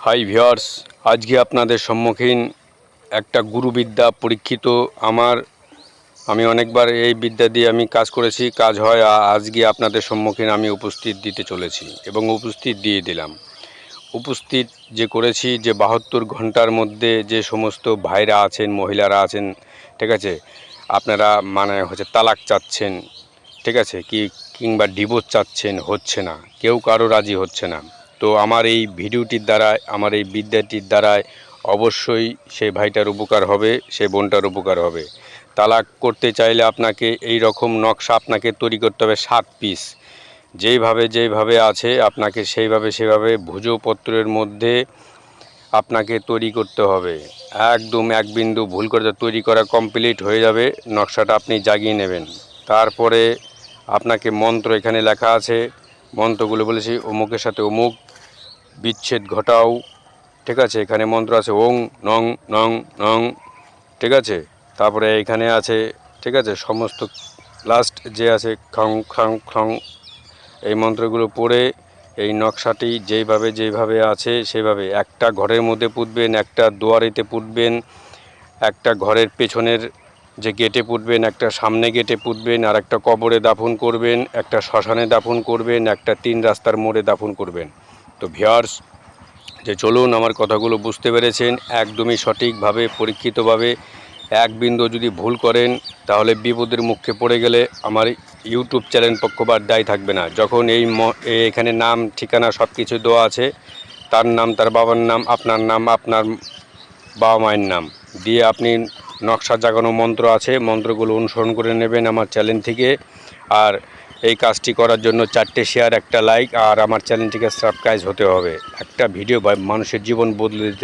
High viewers আজকে আপনাদের সম্মুখীন একটা গুরুবিদ্যা পরীক্ষিত আমার। আমি অনেকবার এই বিদ্যা দিয়ে আমি কাজ করেছি, কাজ হয় আজকে আপনাদের সম্মুখীন আমি উপস্থিত দিতে চলেছি এবং উপস্থিত দিয়ে দিলাম। উপস্থিত যে করেছি, যে বাহাত্তর ঘণ্টার মধ্যে যে সমস্ত ভাইরা আছেন, মহিলারা আছেন, ঠিক আছে? আপনারা মানে হচ্ছে তালাক চাচ্ছেন, ঠিক আছে? কি কিংবা ডিভোর্স চাচ্ছেন, হচ্ছে না। কেউ কারও রাজি হচ্ছে না। তো আমার এই ভিডিওটির দ্বারায় আমার এই বিদ্যাটির দ্বারায় অবশ্যই সে ভাইটার উপকার হবে, সে বোনটার উপকার হবে। তালাক করতে চাইলে আপনাকে এই রকম নকশা আপনাকে তৈরি করতে হবে সাত পিস। যেইভাবে যেইভাবে আছে, আপনাকে সেইভাবে সেভাবে ভুজপত্রের মধ্যে আপনাকে তৈরি করতে হবে। একদম এক বিন্দু ভুল করে তৈরি করা কমপ্লিট হয়ে যাবে, নকশাটা আপনি জাগিয়ে নেবেন। তারপরে আপনাকে মন্ত্র এখানে লেখা আছে, মন্ত্রগুলো বলেছি, অমুকের সাথে অমুক বিচ্ছেদ ঘটাও। ঠিক আছে, এখানে মন্ত্র আছে ওং, নং নং নং। ঠিক আছে, তারপরে এখানে আছে, ঠিক আছে, সমস্ত লাস্ট যে আছে, খং খং খং। এই মন্ত্রগুলো পড়ে, এই নকশাটি যেইভাবে যেইভাবে আছে, সেভাবে। একটা ঘরের মধ্যে পুঁতবেন, একটা দুয়ারিতে পুঁতবেন, একটা ঘরের পেছনের যে গেটে পুঁতবেন, একটা সামনে গেটে পুঁতবেন, আর একটা কবরে দাফন করবেন, একটা শ্মশানে দাফন করবেন, একটা তিন রাস্তার মোড়ে দাফন করবেন। তো ভিয়ার্স যে চলুন আমার কথাগুলো বুঝতে পেরেছেন, একদমই সঠিকভাবে, পরীক্ষিতভাবে, এক বিন্দু যদি ভুল করেন, তাহলে বিপদের মুখে পড়ে গেলে আমার ইউটিউব চ্যানেল পক্ষবার দায়ী থাকবে না। যখন এই এখানে নাম, ঠিকানা সব কিছু দেওয়া আছে, তার নাম, তার বাবার নাম, আপনার নাম, আপনার বাবা মায়ের নাম, দিয়ে আপনি নকশা জাগানো মন্ত্র আছে, মন্ত্রগুলো অনুসরণ করে নেবেন আমার চ্যানেল থেকে। আর এই কাজটি করার জন্য চারটে শেয়ার একটা লাইক আর আমার চ্যানেলটিকে সাবস্ক্রাইব হতে হবে। একটা ভিডিও মানুষের জীবন বদলে দিতে